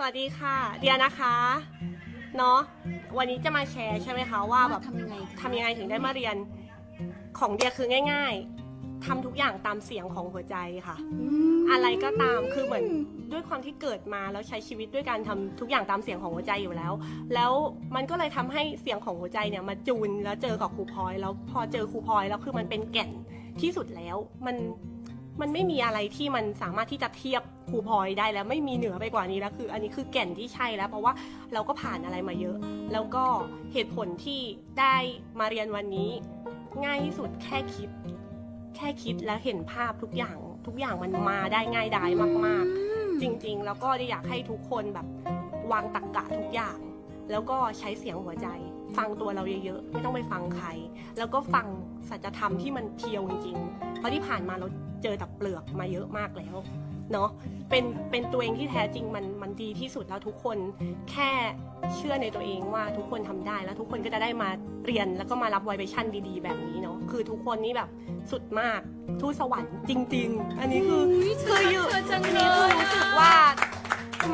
สวัสดีค่ะ เดียนะคะเนาะวันนี้จะมาแชร์ใช่ไหมคะว่าแบบทำยังไงทำยังไงถึงได้มาเรียนของเดียคือง่าย ๆทำทุกอย่างตามเสียงของหัวใจค่ะ อะไรก็ตามคือเหมือนด้วยความที่เกิดมาแล้วใช้ชีวิตด้วยการทำทุกอย่างตามเสียงของหัวใจอยู่แล้ว แล้วมันก็เลยทำให้เสียงของหัวใจเนี่ยมาจูนแล้วเจอกับครูพลอยแล้วพอเจอครูพลอยแล้วคือมันเป็นแก่นที่สุดแล้วมัน มันไม่มีอะไรที่มันสามารถที่จะเทียบครูพลอยได้แล้วไม่มีเหนือไปกว่านี้แล้วคือ อันนี้คือแก่นที่ใช่แล้ว เพราะว่าเราก็ผ่านอะไรมาเยอะ แล้วก็เหตุผลที่ได้มาเรียนวันนี้ ง่ายที่สุดแค่คิด แค่คิดแล้วเห็นภาพทุกอย่าง ทุกอย่างมันมาได้ง่ายดายมาก ๆ จริง ๆ แล้วก็ได้อยากให้ทุกคนแบบวางตักกะทุกอย่าง แล้วก็ใช้เสียงหัวใจ ฟังตัวเราเยอะๆ ไม่ต้องไปฟังใคร แล้วก็ฟังสัจธรรมที่มันเพียวจริงๆ เพราะที่ผ่านมาเราเจอแต่เปลือกมาเยอะมากแล้วเนาะเป็นเป็นตัวเองที่แท้จริงมันมันดีที่สุดแล้วทุกคนแค่เชื่อในตัวเองว่าทุกคนทำได้แล้วทุกคนก็จะได้มาเรียนแล้วก็มารับไวเบชั่นดีๆ แบบนี้เนาะคือทุกคนนี่แบบสุดมากทูตสวรรค์จริง ๆ อันนี้คือคืออยู่เธอจังอันเลนี้คือยรู้สึกว่า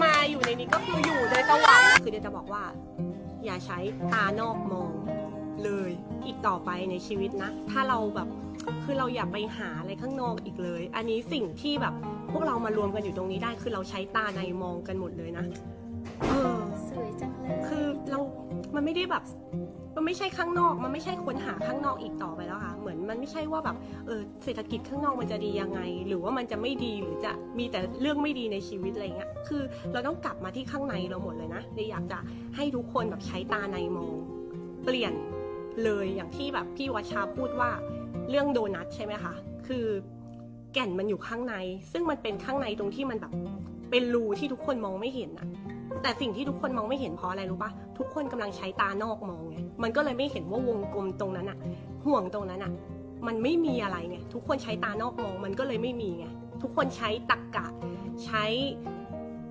มาอยู่ในนี้ก็คืออยู่ในสวรร ค์คือเดี๋ยวจะบอกว่า อย่าใช้ตานอกมองเลยอีกต่อไปในชีวิตนะ ถ้าเราแบบคือเราอย่าไปหาอะไรข้างนอกอีกเลย อันนี้สิ่งที่แบบพวกเรามารวมกันอยู่ตรงนี้ได้ คือเราใช้ตาในมองกันหมดเลยนะ เออสวยจังเลย คือเรา มันไม่ได้แบบมัน ไม่ใช่ข้างนอก มันไม่ใช่ค้นหาข้างนอกอีกต่อไปแล้วค่ะ เหมือนมันไม่ใช่ว่าแบบเออเศรษฐกิจข้างนอกมันจะดียังไง หรือว่ามันจะไม่ดีหรือจะมีแต่เรื่องไม่ดีในชีวิตอะไรเงี้ย คือเราต้องกลับมาที่ข้างในเราหมดเลยนะเลยอยากจะให้ทุกคนแบบใช้ตาในมอง เปลี่ยนเลยอย่างที่แบบพี่วชชาพูดว่าเรื่องโดนัทใช่ไหมคะ คือแก่นมันอยู่ข้างใน ซึ่งมันเป็นข้างในตรงที่มันแบบเป็นรูที่ทุกคนมองไม่เห็นอะ แต่สิ่งที่ทุกคนมองไม่เห็นเพราะอะไรรู้ปะทุกคนกำลังใช้ตานอกมองไงมันก็เลยไม่เห็นว่าวงกลมตรงนั้นอะห่วงตรงนั้นอะมันไม่มีอะไรไงทุกคนใช้ตานอกมองมันก็เลยไม่มีไงทุกคนใช้ตักกะใช้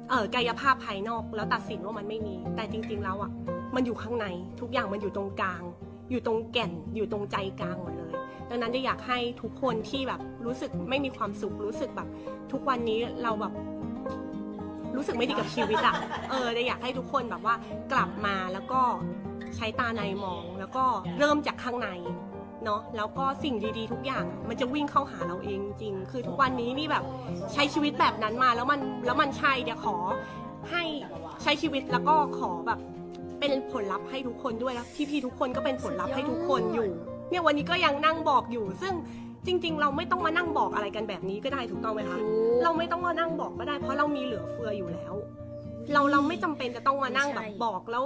เอ่อกายภาพภายนอกแล้วตัดสินว่ามันไม่มี แต่จริงๆแล้วอะมันอยู่ข้างในทุกอย่างมันอยู่ตรงกลาง อยู่ตรงแก่นอยู่ตรงใจกลางหมดเลยดังนั้นได้อยากให้ทุกคนที่แบบรู้สึกไม่มีความสุขรู้สึกแบบ ทุกวันนี้เราแบบ รู้สึกไม่ดีกับชีวิตอะเออได้อยากให้ทุกคนแบบว่ากลับมาแล้วก็ใช้ตาในมอง แล้วก็เริ่มจากข้างในเนาะแล้วก็สิ่งดีๆ ทุกอย่างมันจะวิ่งเข้าหาเราเองจริง คือทุกวันนี้นี่แบบใช้ชีวิตแบบนั้นมาแล้วมันแล้วมันใช่เดี๋ยวขอให้ใช้ชีวิตแล้วก็ขอแบบเป็นผลลัพธ์ให้ทุกคนด้วยแล้วพี่ๆทุกคนก็เป็นผลลัพธ์ให้ทุกคนอยู่ เนี่ยวันนี้ก็ยังนั่งบอกอยู่ ซึ่งจริง ๆ เราไม่ต้องมานั่งบอกอะไรกันแบบนี้ก็ได้ถูกต้องไหมคะ เราไม่ต้องมานั่งบอกก็ได้เพราะเรามีเหลือเฟืออยู่แล้ว เราเราไม่จำเป็นจะต้องมานั่งแบบบอกแล้ว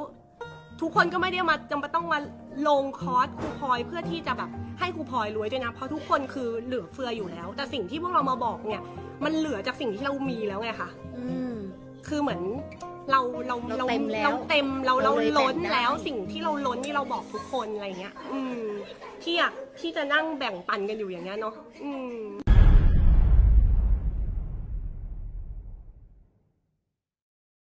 ทุกคนก็ไม่ได้มาจำเป็นต้องมาลงคอร์สครูพลอยเพื่อที่จะแบบให้ครูพลอยรวยด้วยนะเพราะทุกคนคือเหลือเฟืออยู่แล้ว แต่สิ่งที่พวกเรามาบอกเนี่ย มันเหลือจากสิ่งที่เรามีแล้วไงคะอืม คือเหมือนเราเราเราเต็มแล้วเราเต็มเราเราเราเลยล้นแบ่งได้ แล้วสิ่งที่เราล้นนี่เราบอกทุกคนอะไรเงี้ย อืมที่อยากที่จะนั่งแบ่งปันกันอยู่อย่างเงี้ยเนาะอืม